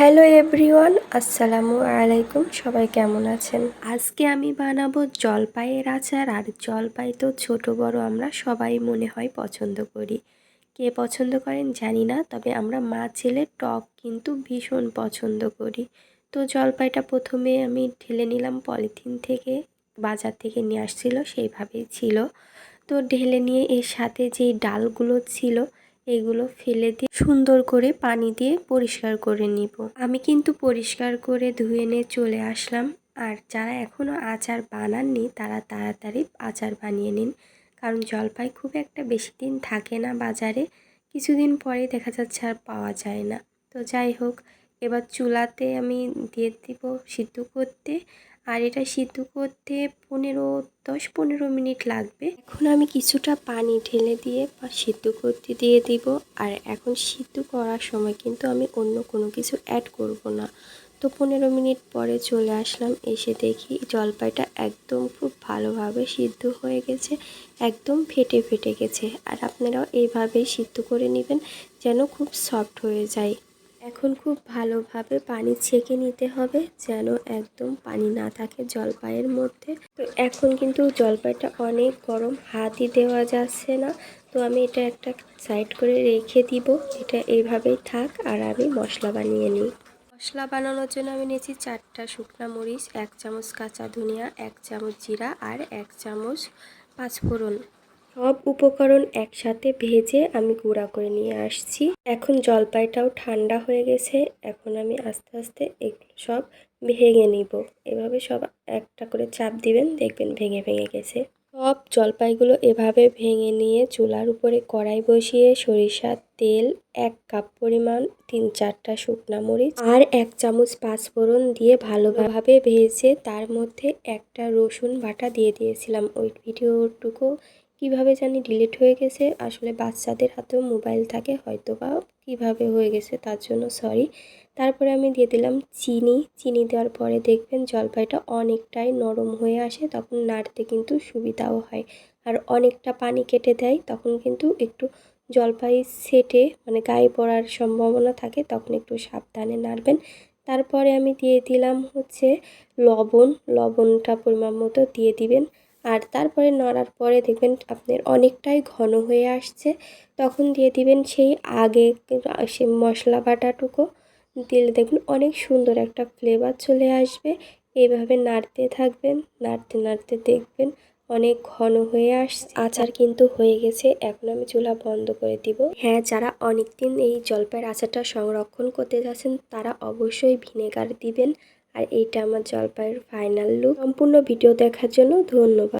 Hello everyone, আসসালামু আলাইকুম, সবাই কেমন আছেন? আজকে আমি বানাবো জলপাইয়ের আচার, আর জলপাই তো ছোট বড় আমরা সবাই মনে হয় পছন্দ করি। কে পছন্দ করেন জানি না, তবে আমরা মা ছেলে টক কিন্তু ভীষণ পছন্দ করি। তো জলপাইটা প্রথমে আমি ঢেলে নিলাম, পলিথিন থেকে, বাজার থেকে নিয়ে আসছিল, সেইভাবেই ছিল। তো ঢেলে নিয়ে এর সাথে যেই ডালগুলো ছিল এগুলো ফেলে দিয়ে সুন্দর করে পানি দিয়ে পরিষ্কার করে নিব। আমি কিন্তু পরিষ্কার করে ধুয়ে নিয়ে চলে আসলাম। আর যারা এখনও আচার বানাননি, তারা তাড়াতাড়ি আচার বানিয়ে নিন। কারণ জলপাই খুব একটা বেশি দিন থাকে না বাজারে। কিছুদিন পরে দেখা যাচ্ছে আর পাওয়া যায় না। তো যাই হোক, এবার চুলাতে আমি দিয়ে দিব সিদ্ধ করতে। আর এটা সিদ্ধ করতে পনেরো, দশ, পনেরো মিনিট লাগবে। এখন আমি কিছুটা পানি ঢেলে দিয়ে বা সিদ্ধ করতে দিয়ে দিব। আর এখন সিদ্ধ করার সময় কিন্তু আমি অন্য কোনো কিছু অ্যাড করব না। তো পনেরো মিনিট পরে চলে আসলাম, এসে দেখি জলপাইটা একদম খুব ভালোভাবে সিদ্ধ হয়ে গেছে, একদম ফেটে ফেটে গেছে। আর আপনারাও এইভাবেই সিদ্ধ করে নেবেন যেন খুব সফট হয়ে যায়। এখন খুব ভালোভাবে পানি ছেঁকে নিতে হবে যেন একদম পানি না থাকে জলপাইয়ের মধ্যে। তো এখন কিন্তু জলপাইটা অনেক গরম, হাতই দেওয়া যাচ্ছে না। তো আমি এটা একটা সাইড করে রেখে দিব। এটা এইভাবেই থাক আর আমি মশলা বানিয়ে নিই। মশলা বানানোর জন্য আমি নিয়েছি চারটা শুকনা মরিচ, এক চামচ কাঁচা ধনিয়া, এক চামচ জিরা আর এক চামচ পাঁচফোড়ন। সব উপকরণ একসাথে ভেজে আমি গুঁড়া করে নিয়ে আসছি। এখন জলপাইটাও ঠান্ডা হয়ে গেছে। এখন আমি আস্তে আস্তে এগুলো সব ভেঙে নিব। এভাবে সব একটা করে চাপ দিবেন, দেখবেন ভেঙে ভেঙে গেছে। সব জলপাইগুলো এভাবে ভেঙে নিয়ে চুলার উপরে কড়াই বসিয়ে সরিষার তেল, এক কাপ পরিমাণ, তিন চারটা শুকনা মরিচ আর এক চামচ পাঁচফোড়ন দিয়ে ভালোভাবে ভেজে তার মধ্যে একটা রসুন বাটা দিয়ে দিয়েছিলাম। ওই ভিডিওটুকু কীভাবে জানি ডিলিট হয়ে গেছে। আসলে বাচ্চাদের হাতেও মোবাইল থাকে হয়তো বা কীভাবে হয়ে গেছে তার জন্য সরি তারপরে আমি দিয়ে দিলাম চিনি। চিনি দেওয়ার পরে দেখবেন জলপাইটা অনেকটাই নরম হয়ে আসে, তখন নাড়তে কিন্তু সুবিধাও হয়। আর অনেকটা পানি কেটে দেয়, তখন কিন্তু একটু জলপাই সেটে মানে গায়ে পড়ার সম্ভাবনা থাকে, তখন একটু সাবধানে নাড়বেন। তারপরে আমি দিয়ে দিলাম হচ্ছে লবণ। লবণটা পরিমাণ মতো দিয়ে দিবেন। আর তারপরে নড়ার পরে দেখবেন আপনার অনেকটাই ঘন হয়ে আসছে। তখন দিয়ে দিবেন সেই আগে সে মশলা বাটাটুকু। দিলে দেখবেন অনেক সুন্দর একটা ফ্লেভার চলে আসবে। এইভাবে নাড়তে থাকবেন, নাড়তে নাড়তে দেখবেন অনেক ঘন হয়ে আসছে। আচার কিন্তু হয়ে গেছে, এখন আমি চুলা বন্ধ করে দিব। হ্যাঁ যারা অনেক দিন এই জলপাইয়ের আচারটা সংরক্ষণ করতে যাচ্ছেন, তারা অবশ্যই ভিনেগার দিবেন। আর এইটা আমার জলপাইয়ের ফাইনাল লুক সম্পূর্ণ ভিডিও দেখার জন্য ধন্যবাদ।